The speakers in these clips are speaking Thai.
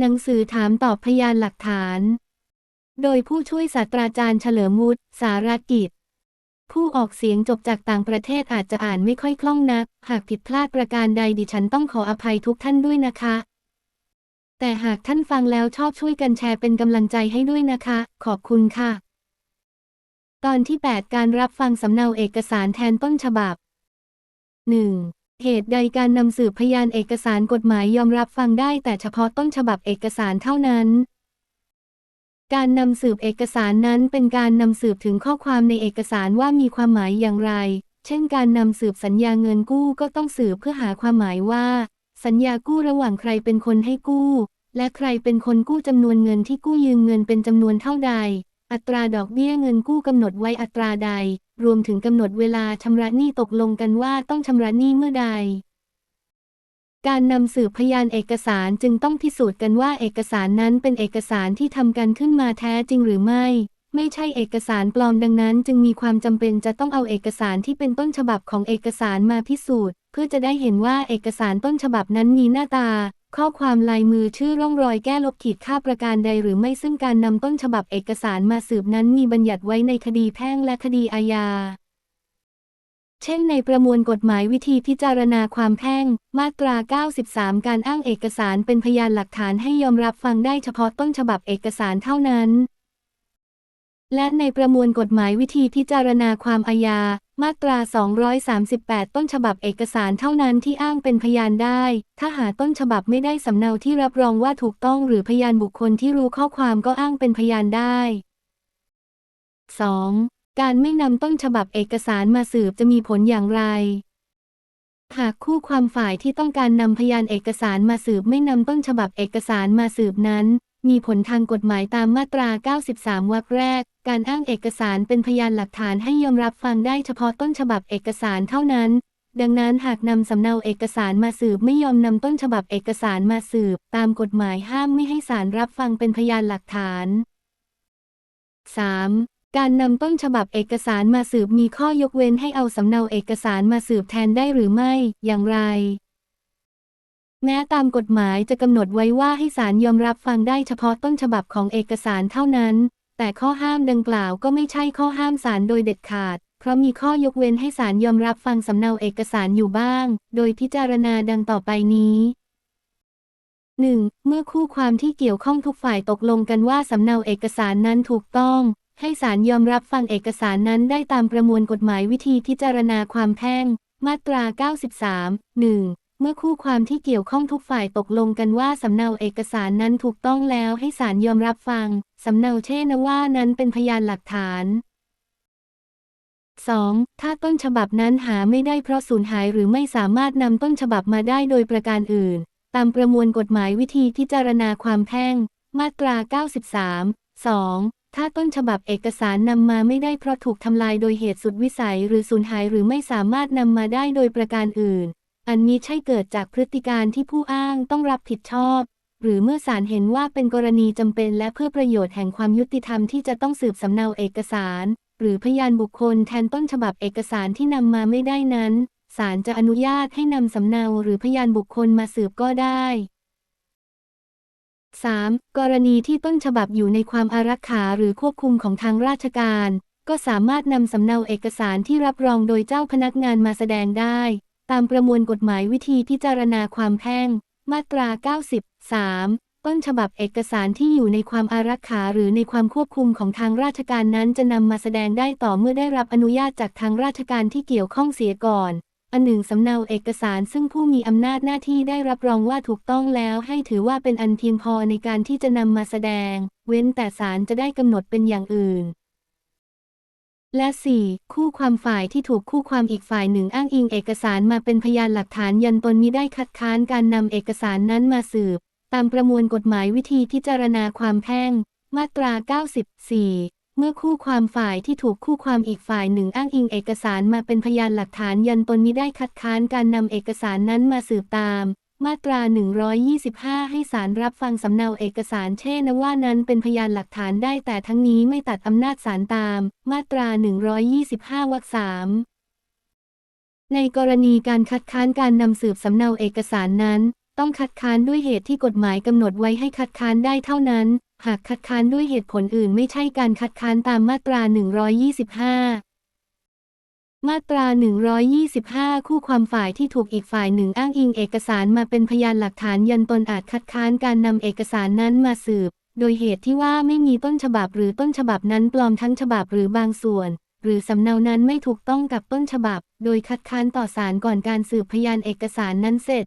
หนังสือถามตอบพยานหลักฐาน โดยผู้ช่วยศาสตราจารย์เฉลิมวุฒิสารกิจ ผู้ออกเสียงจบจากต่างประเทศอาจจะอ่านไม่ค่อยคล่องนัก หากผิดพลาดประการใดดิฉันต้องขออภัยทุกท่านด้วยนะคะ แต่หากท่านฟังแล้วชอบช่วยกันแชร์เป็นกำลังใจให้ด้วยนะคะ ขอบคุณค่ะ ตอนที่ 8 การรับฟังสำเนาเอกสารแทนต้นฉบับ 1. เหตุใดการนำสืบพยานเอกสารกฎหมายยอมรับฟังได้แต่เฉพาะต้นฉบับเอกสารเท่านั้น การนำสืบเอกสารนั้นเป็นการนำสืบถึงข้อความในเอกสารว่ามีความหมายอย่างไร เช่น การนำสืบสัญญาเงินกู้ก็ต้องสืบเพื่อหาความหมายว่า สัญญากู้ระหว่างใครเป็นคนให้กู้ และใครเป็นคนกู้จำนวนเงินที่กู้ยืมเงินเป็นจำนวนเท่าใด อัตราดอกเบี้ยเงินกู้กำหนดไว้อัตราใด รวมถึงกำหนดเวลาชำระหนี้ตกลงกันว่าต้องชำระหนี้เมื่อใด การนำสืบพยานเอกสารจึงต้องพิสูจน์กันว่าเอกสารนั้นเป็นเอกสารที่ทำกันขึ้นมาแท้จริงหรือไม่ ไม่ใช่เอกสารปลอมดังนั้น จึงมีความจำเป็นจะต้องเอาเอกสารที่เป็นต้นฉบับของเอกสารมาพิสูจน์ เพื่อจะได้เห็นว่าเอกสารต้นฉบับนั้นมีหน้าตา ข้อความลายมือชื่อร่องรอยแก้ลบขีดค่าประการใดหรือไม่ซึ่งการนำต้นฉบับเอกสารมาสืบนั้นมีบัญญัติไว้ในคดีแพ่งและคดีอาญา เช่นในประมวลกฎหมายวิธีพิจารณาความแพ่ง มาตรา 93 การอ้างเอกสารเป็นพยานหลักฐานให้ยอมรับฟังได้เฉพาะต้นฉบับเอกสารเท่านั้น และในประมวลกฎหมายวิธีพิจารณาความอาญา มาตรา 238 ต้นฉบับเอกสารเท่านั้นที่อ้างเป็นพยานได้ ถ้าหาต้นฉบับไม่ได้สำเนาที่รับรองว่าถูกต้องหรือพยานบุคคลที่รู้ข้อความก็อ้างเป็นพยานได้ 2. การไม่นำต้นฉบับเอกสารมาสืบจะมีผลอย่างไร หากคู่ความฝ่ายที่ต้องการนำพยานเอกสารมาสืบไม่นำต้นฉบับเอกสารมาสืบนั้น มีผลทางกฎหมายตามมาตรา 93 วรรคแรก การอ้างเอกสารเป็นพยานหลักฐานให้ยอมรับฟังได้เฉพาะต้นฉบับเอกสารเท่านั้น ดังนั้นหากนำสำเนาเอกสารมาสืบไม่ยอมนำต้นฉบับเอกสารมาสืบ ตามกฎหมายห้ามไม่ให้ศาลรับฟังเป็นพยานหลักฐาน 3. การนำต้นฉบับเอกสารมาสืบมีข้อยกเว้นให้เอาสำเนาเอกสารมาสืบแทนได้หรือไม่ อย่างไร แม้ตามกฎหมายจะกำหนดไว้ว่าให้ศาลยอมรับฟังได้เฉพาะต้นฉบับของเอกสารเท่านั้น แต่ข้อห้ามดังกล่าวก็ไม่ใช่ข้อห้ามศาลโดยเด็ดขาด เพราะมีข้อยกเว้นให้ศาลยอมรับฟังสำเนาเอกสารอยู่บ้าง โดยพิจารณาดังต่อไปนี้ 1. เมื่อคู่ความที่เกี่ยวข้องทุกฝ่ายตกลงกันว่าสำเนาเอกสารนั้นถูกต้อง ให้ศาลยอมรับฟังเอกสารนั้นได้ตามประมวลกฎหมายวิธีพิจารณาความแพ่ง มาตรา 93 1. เมื่อคู่ความที่เกี่ยวข้องทุกฝ่ายตกลงกันว่าสำเนาเอกสารนั้นถูกต้องแล้วให้ศาลยอมรับฟัง สำเนาเช่นว่านั้นเป็นพยานหลักฐาน 2. ถ้าต้นฉบับนั้นหาไม่ได้เพราะสูญหายหรือไม่สามารถนำต้นฉบับมาได้โดยประการอื่น ตามประมวลกฎหมายวิธีพิจารณาความแพ่ง มาตรา 93 2. ถ้าต้นฉบับเอกสารนำมาไม่ได้เพราะถูกทำลายโดยเหตุสุดวิสัยหรือสูญหายหรือไม่สามารถนำมาได้โดยประการอื่น อันนี้ใช่เกิดจากพฤติการที่ผู้อ้างต้องรับผิดชอบ หรือเมื่อศาลเห็นว่าเป็นกรณีจำเป็นและเพื่อประโยชน์แห่งความยุติธรรมที่จะต้องสืบสำเนาเอกสาร หรือพยานบุคคลแทนต้นฉบับเอกสารที่นำมาไม่ได้นั้นศาลจะอนุญาตให้นำสำเนาหรือพยานบุคคลมาสืบก็ได้ 3. กรณีที่ต้นฉบับอยู่ในความอารักขาหรือควบคุมของทางราชการ ก็สามารถนำสำเนาเอกสารที่รับรองโดยเจ้าพนักงานมาแสดงได้ ตามประมวลกฎหมายวิธีพิจารณาความแพ่ง มาตรา 93 ต้นฉบับเอกสารที่อยู่ในความอารักขาหรือในความควบคุมของทางราชการนั้นจะนำมาแสดงได้ต่อเมื่อได้รับอนุญาตจากทางราชการที่เกี่ยวข้องเสียก่อน อันหนึ่งสำเนาเอกสารซึ่งผู้มีอำนาจหน้าที่ได้รับรองว่าถูกต้องแล้ว ให้ถือว่าเป็นอันเพียงพอในการที่จะนำมาแสดง เว้นแต่ศาลจะได้กำหนดเป็นอย่างอื่น และ 4. คู่ความฝ่ายที่ถูกคู่ความอีกฝ่ายหนึ่งอ้างอิงเอกสารมาเป็นพยานหลักฐานยันตนมิได้คัดค้านการนำเอกสารนั้นมาสืบ ตามประมวลกฎหมายวิธีพิจารณาความแพ่ง มาตรา 94 เมื่อคู่ความฝ่ายที่ถูกคู่ความอีกฝ่ายหนึ่งอ้างอิงเอกสารมาเป็นพยานหลักฐานยันตนมิได้คัดค้านการนำเอกสารนั้นมาสืบตาม มาตรา 125 ให้ศาลรับฟังสำเนาเอกสารเช่นว่านั้นเป็นพยานหลักฐานได้แต่ทั้งนี้ไม่ตัดอำนาจศาลตาม มาตรา 125 วรรคสามในกรณีการคัดค้านการนำสืบสำเนาเอกสารนั้น ต้องคัดค้านด้วยเหตุที่กฎหมายกำหนดไว้ให้คัดค้านได้เท่านั้น หากคัดค้านด้วยเหตุผลอื่นไม่ใช่การคัดค้านตามมาตรา 125 มาตรา 125 คู่ความฝ่ายที่ถูกอีกฝ่ายหนึ่งอ้างอิงเอกสารมาเป็นพยานหลักฐานยันตนอาจคัดค้านการนำเอกสารนั้นมาสืบ โดยเหตุที่ว่าไม่มีต้นฉบับหรือต้นฉบับนั้นปลอมทั้งฉบับหรือบางส่วน หรือสำเนานั้นไม่ถูกต้องกับต้นฉบับ โดยคัดค้านต่อศาลก่อนการสืบพยานเอกสารนั้นเสร็จ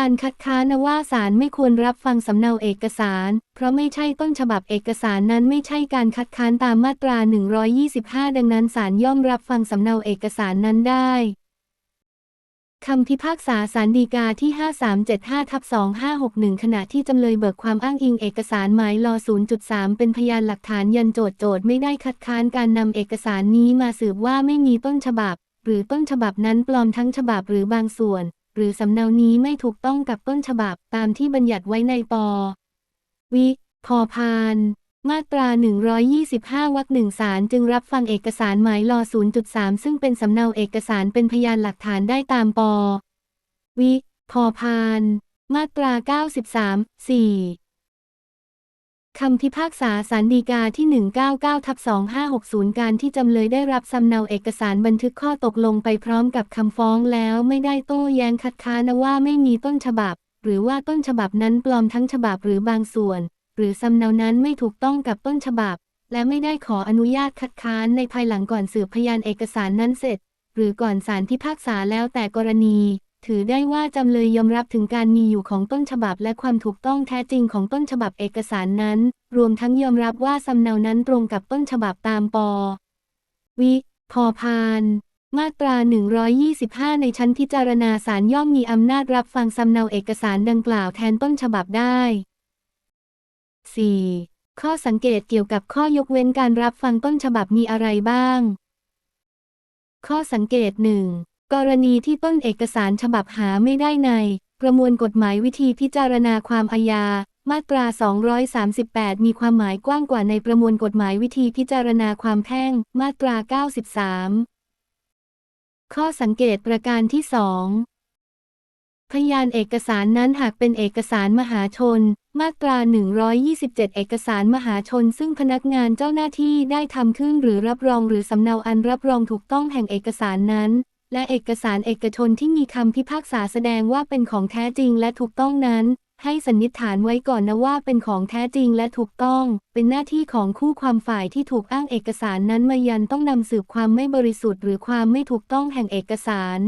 การคัดค้านว่าศาลไม่ควรรับฟังสำเนาเอกสาร เพราะไม่ใช่ต้นฉบับเอกสารนั้นไม่ใช่การคัดค้านตามมาตรา 125 ดังนั้นศาลย่อมรับฟังสำเนาเอกสารนั้นได้คำพิพากษาศาลฎีกาที่ 5375ทับ2561 ขณะที่จำเลยเบิกความอ้างอิงเอกสารหมายล0.3 เป็นพยานหลักฐานยันโจทย์โจทย์ไม่ได้คัดค้านการนำเอกสารนี้มาสืบว่าไม่มีต้นฉบับ หรือต้นฉบับนั้นปลอมทั้งฉบับหรือบางส่วน หรือสำเนานี้ไม่ถูกต้องกับต้นฉบับตามที่บัญญัติไว้ในปวิพอพาน มาตรา 125 วรรคหนึ่งศาลจึงรับฟังเอกสารหมายล0.3 ซึ่งเป็นสำเนาเอกสารเป็นพยานหลักฐานได้ตามปวิพอพาน มาตรา 93 4 คำพิพากษาสารดีกาที่ 199ทับ2560 การที่จำเลยได้รับสำเนาเอกสารบันทึกข้อตกลงไปพร้อมกับคำฟ้องแล้วไม่ได้โต้แย้งคัดค้านว่าไม่มีต้นฉบับ หรือว่าต้นฉบับนั้นปลอมทั้งฉบับหรือบางส่วน หรือสำเนานั้นไม่ถูกต้องกับต้นฉบับ และไม่ได้ขออนุญาตคัดค้านในภายหลังก่อนสืบพยานเอกสารนั้นเสร็จ หรือก่อนศาลพิพากษาแล้วแต่กรณี ถือได้ว่าจำเลยยอมรับถึงการมีอยู่ของต้นฉบับและความถูกต้องแท้จริงของต้นฉบับเอกสารนั้น รวมทั้งยอมรับว่าสำเนานั้นตรงกับต้นฉบับตามปวิพอพานมาตรา 125 ในชั้นพิจารณาศาลย่อมมีอำนาจรับฟังสำเนาเอกสารดังกล่าวแทนต้นฉบับได้ 4. ข้อสังเกตเกี่ยวกับข้อยกเว้นการรับฟังต้นฉบับมีอะไรบ้าง ข้อสังเกต 1. กรณีที่ต้นเอกสารฉบับหาไม่ได้ใน ประมวลกฎหมายวิธีพิจารณาความอาญา มาตรา 238 มีความหมายกว้างกว่าในประมวลกฎหมายวิธีพิจารณาความแพ่ง มาตรา 93 ข้อสังเกตประการที่ 2 พยานเอกสารนั้นหากเป็นเอกสารมหาชน มาตรา 127 เอกสารมหาชน ซึ่งพนักงานเจ้าหน้าที่ได้ทำขึ้นหรือรับรองหรือสำเนาอันรับรองถูกต้องแห่งเอกสารนั้น และเอกสารเอกชนที่มีคำพิพากษาแสดงว่าเป็นของแท้จริงและถูกต้องนั้น ให้สันนิษฐานไว้ก่อนนะว่าเป็นของแท้จริงและถูกต้อง เป็นหน้าที่ของคู่ความฝ่ายที่ถูกอ้างเอกสารนั้นมายันต้องนำสืบความไม่บริสุทธิ์หรือความไม่ถูกต้องแห่งเอกสาร